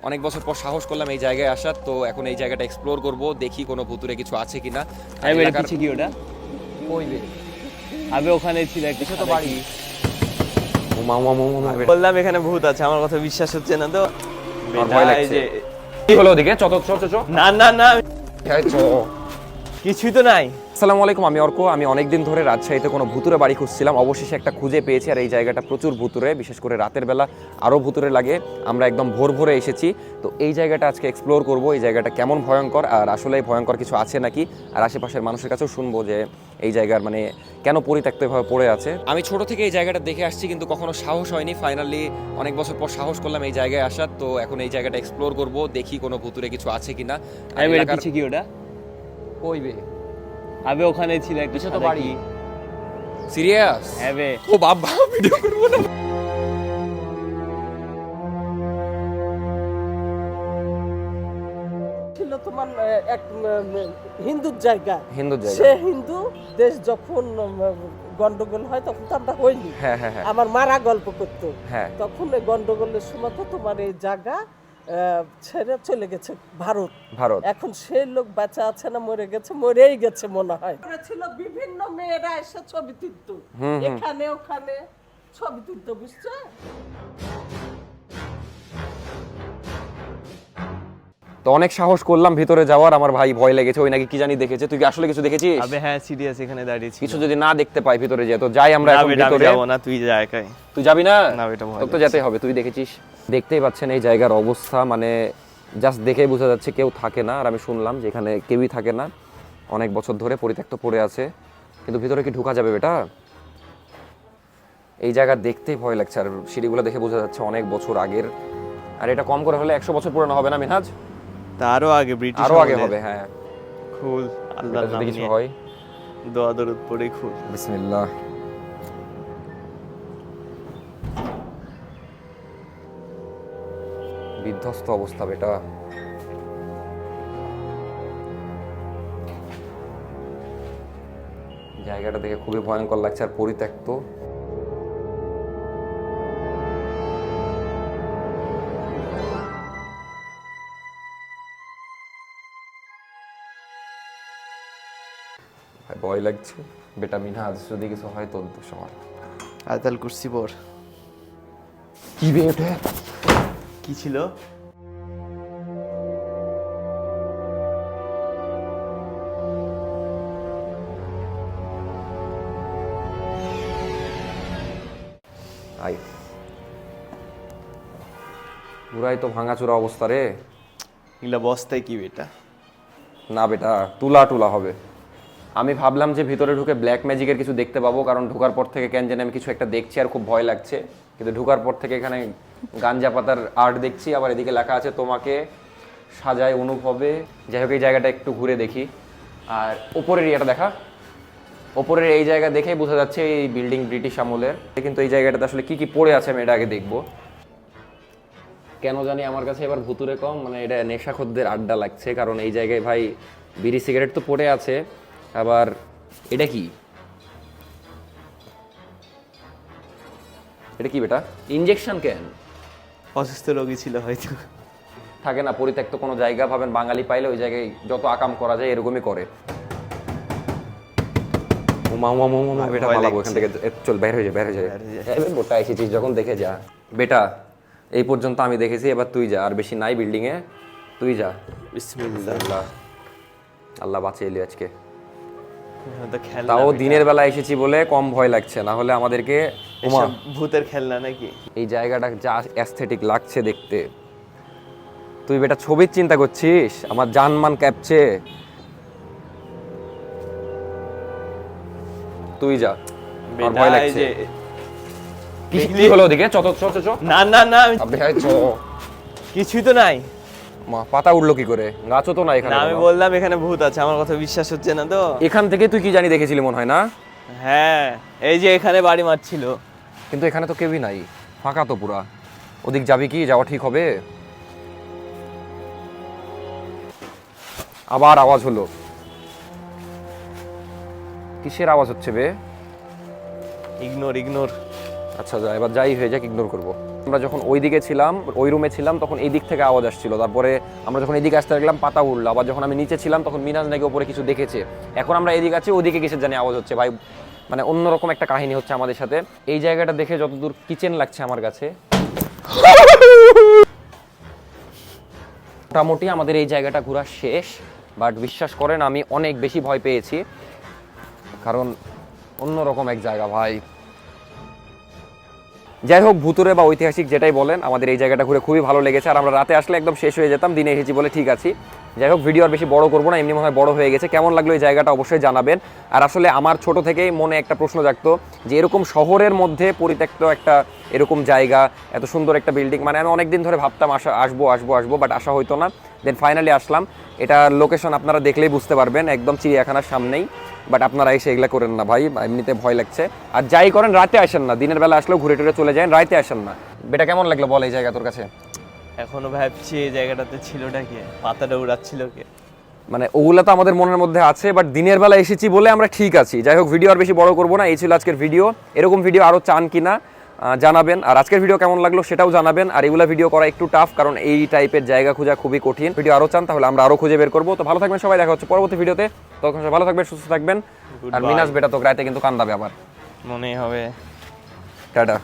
অনেক বছর পর সাহস করলাম এই জায়গায় আসার তো এখন এই জায়গাটা এক্সপ্লোর করব দেখি কোনো ভুতুরে কিছু আছে কিনা আমি বলি কিছু কি ওটা ওই বে। আমি ওখানে ছিল পিছে তো বাড়ি। বললাম এখানে ভূত আছে আমার কথা বিশ্বাস হচ্ছে না তো আমার ভয় লাগছে। কি হলো ওদিকে চ চ চ চ, চ না না না হ্যাঁ, চ কিছুই তো নাই আসসালামু আলাইকুম আমি অর্ক। আমি অনেকদিন ধরে রাজশাহীতে কোনো ভুতুরে বাড়ি খুঁজছিলাম। অবশেষে একটা খুঁজে পেয়েছি আর এই জায়গাটা প্রচুর ভুতুরে বিশেষ করে রাতের বেলা আরও ভুতুরে লাগে। আমরা একদম ভোর ভোরে এসেছি। তো এই জায়গাটা আজকে এক্সপ্লোর করব এই জায়গাটা কেমন ভয়ঙ্কর আর আসলে ভয়ঙ্কর কিছু আছে নাকি? আর আশেপাশের মানুষের কাছেও শুনব যে এই জায়গার মানে কেন পরিত্যক্ত এভাবে পড়ে আছে। আমি ছোট থেকে এই জায়গাটা দেখে আসছি কিন্তু কখনো সাহস হয়নি। ফাইনালি অনেক বছর পর সাহস করলাম এই জায়গায় আসার। তো এখন এই জায়গাটা এক্সপ্লোর করব দেখি কোনো ভুতুরে কিছু আছে কিনা। আর আমি বলি এলাকার- কিছু কি ওটা ওই বে আমি ওখানে ছিল একটা সাদা বাড়ি। সিরিয়াস? হ্যাঁ বে ও বাবা ভিডিও করব না। ছিল তোমার এক হিন্দুর জায়গা। হিন্দু জায়গা। সে হিন্দু দেশ যখন গন্ডগোল হয় তখন তো আমরা হইনি। হ্যাঁ হ্যাঁ হ্যাঁ। আমার মারা গল্প করতো। হ্যাঁ। তখন এই গন্ডগোলের সময় তো তোমার এই জায়গা ছেড়ে চলে গেছে ভারত। ভারত। এখন সেই লোক বাঁচা আছে না মরে গেছে মরেই গেছে মনে হয়। ছিল বিভিন্ন মেয়েরা এসে ছবি তুলত। এখানে ওখানে ছবি তুলতো বুঝছ? তো অনেক সাহস করলাম ভিতরে যাওয়ার আমার ভাই ভয় লেগেছে ওই নাকি কি জানি দেখেছে। তুই কি আসলে কিছু দেখেছিস? আবে হ্যাঁ সিরিয়াস এখানে দাঁড়িয়েছি। কিছু যদি না দেখতে পাই ভিতরে যে তো যাই আমরা এখন ভিতরে। যাব না তুই যা একাই। তুই যাবি না? না, এটা ভয় তো যেতে হবে তুই দেখেছিস? দেখতেই পাচ্ছেন এই জায়গার অবস্থা মানে জাস্ট দেখেই বোঝা যাচ্ছে কেউ থাকে না আর আমি শুনলাম যে এখানে কেউই থাকে না। অনেক বছর ধরে পরিত্যক্ত পড়ে আছে কিন্তু ভিতরে কি ঢোকা যাবে বেটা? এই জায়গা দেখতেই ভয় লাগছে আর সিঁড়িগুলো দেখে বোঝা যাচ্ছে অনেক বছর আগের। আর এটা কম করে হলে একশো বছর পুরনো হবে না মিনহাজ? তারও আগে ব্রিটিশ আরও আগে হবে হ্যাঁ। খুল এটা আল্লাহর নাম কিছু হয় দোয়া দরুদ পড়ে খুল। বিসমিল্লাহ। বিধ্বস্ত অবস্থা বেটা। জায়গাটা দেখে খুবই ভয়ঙ্কর লাগছে আর পরিত্যক্ত। ভয় লাগছে। বেটা মিনা আজ যদি কিছু হয় তোর দোষ আমার। আয়তাল কুরসি পর। কি বে এটা? কি ছিল? আই। পুরাই তো ভাঙাচোরা অবস্থা রে। এগুলা বস্তায় কি বেটা না বেটা তুলা টুলা হবে। আমি ভাবলাম যে ভিতরে ঢুকে ব্ল্যাক ম্যাজিকের কিছু দেখতে পাবো, কারণ ঢোকার পর থেকে কেন জানি আমি কিছু একটা দেখছি আর খুব ভয় লাগছে। কিন্তু ঢোকার পর থেকে এখানে গাঞ্জা পাতার আর্ট দেখছি, আবার এদিকে লেখা আছে, তোমাকে সাজায় অনুভবে। যাই হোক, এই জায়গাটা একটু ঘুরে দেখি। আর ওপরের ইয়েটা দেখা। ওপরের এই জায়গা দেখেই বোঝা যাচ্ছে এই বিল্ডিং ব্রিটিশ আমলের। কিন্তু এই জায়গাটাতে আসলে কি কি পড়ে আছে আমি এটা আগে দেখব। কেন জানি আমার কাছে এবার ভুতুরে কম মানে এটা নেশাখদ্দের আড্ডা লাগছে, কারণ এই জায়গায় ভাই বিড়ি সিগারেট তো পড়ে আছে। আবার এটা কি? এটা কি বেটা? ইনজেকশন কেন অসুস্থ রোগী ছিল হয়তো। থাকে না পরিত্যক্ত কোনো জায়গা ভাবেন বাঙালি পাইলে ওই জায়গায় যত আকাম করা যায় এরকমই করে। উমা উমা উমা উমা বেটা পালাবো এখান থেকে। চল বের হয়ে যা বের হয়ে যা। এসেছিস যখন দেখে যা। বেটা এই পর্যন্ত আমি দেখেছি এবার তুই যা। আর বেশি নাই বিল্ডিং এ তুই যা। বিসমিল্লাহ। আল্লাহ আল্লাহ বাঁচিয়ে আজকে। তাও বেটা। দিনের বেলা এসেছি বলে কম ভয় লাগছে না হলে আমাদেরকে ভূতের খেলনা নাকি? এই জায়গাটা যা অ্যাস্থেটিক লাগছে দেখতে। তুই বেটা ছবির চিন্তা করছিস? আমার জানমান ক্যাপছে। তুই যা আমার ভয় লাগছে। কি হলো ওদিকে? চ না না না হায় কিছুই তো নাই। পাতা উঠল কি করে? গাছও তো না এখানে আমি বললাম এখানে ভূত আছে আমার কথা বিশ্বাস হচ্ছে না তো। এখান থেকে তুই কি জানি দেখেছিলি মনে হয় না? হ্যাঁ এই যে এখানে বাড়ি মারছিল। কিন্তু এখানে তো কেউই নাই ফাঁকা তো পুরা। ওদিক যাবি কি? যাওয়া ঠিক হবে? আবার আওয়াজ হলো। কিসের আওয়াজ হচ্ছে বে? ইগনোর ইগনোর আচ্ছা যা, এবার যাই হয়ে যাক ইগনোর করব। আমরা যখন ওই দিকে ছিলাম, ওই রুমে ছিলাম, তখন এই দিক থেকে আওয়াজ আসছিল। তারপরে আমরা যখন এদিকে আসতে লাগলাম, পাতা উঠল আবার যখন আমি নিচে ছিলাম, তখন মিনাজ নাকি ওপরে কিছু দেখেছে। এখন আমরা এদিকে আছি ওদিকে কিসের জানি আওয়াজ হচ্ছে। ভাই মানে অন্যরকম একটা কাহিনী হচ্ছে আমাদের সাথে। এই জায়গাটা দেখে যতদূর কিচেন লাগছে আমার কাছে। মোটামুটি আমাদের এই জায়গাটা ঘোরা শেষ বাট বিশ্বাস করেন, আমি অনেক বেশি ভয় পেয়েছি। কারণ অন্যরকম এক জায়গা, ভাই। যাই হোক, ভুতুরে বা ঐতিহাসিক যেটাই বলেন, আমাদের এই জায়গাটা ঘুরে খুবই ভালো লেগেছে। আর আমরা রাতে আসলে একদম শেষ হয়ে যেতাম, দিনে এসেছি বলে ঠিক আছি। যাই হোক ভিডিও আর বেশি বড় করব না, এমনি মনে হয় বড় হয়ে গেছে। কেমন লাগল এই জায়গাটা অবশ্যই জানাবেন। আর আসলে আমার ছোট থেকেই মনে একটা প্রশ্ন জাগতো যে এরকম শহরের মধ্যে পরিত্যক্ত একটা এরকম জায়গা, এত সুন্দর একটা বিল্ডিং মানে আমি অনেকদিন ধরে ভাবতাম আসা আসব আসব আসব বাট আসা হইতো না। দেন ফাইনালি আসলাম। এটা লোকেশন আপনারা দেখলেই বুঝতে পারবেন, একদম চিড়িয়াখানার সামনেই। বাট আপনারা এসে এগুলা করেন না ভাই, এমনিতে ভয় লাগছে। আর যাই করেন, রাতে আসেন না। দিনের বেলা আসলেও ঘুরে টুরে চলে যায় রাতে আসেন না। বেটা, কেমন লাগল বল এই জায়গা তোর কাছে? এখনও ভাবছি এই জায়গাটাতে ছিলটা কে পাতাটা উড়াচ্ছিল কে? মানে ওগুলা তো আমাদের মনের মধ্যে আছে বাট দিনের বেলা এসেছি বলে আমরা ঠিক আছি। যাই হোক ভিডিও আর বেশি বড় করব না এই ছিল আজকের ভিডিও এরকম ভিডিও আরও চান কিনা আহ, জানাবেন। আর আজকের ভিডিও কেমন লাগল সেটাও জানাবেন। আর এগুলা ভিডিও করা একটু টাফ কারণ এই টাইপের জায়গা খোঁজা খুবই কঠিন। ভিডিও আরও চান তাহলে আমরা আরও খুঁজে বের করব। তো ভালো থাকবেন সবাই দেখা হচ্ছে পরবর্তী ভিডিওতে তখন ভালো থাকবেন সুস্থ থাকবেন। আর মিনাস বেটা তো রাতে কিন্তু কান্দাবে আবার। মনে হবে। টাটা।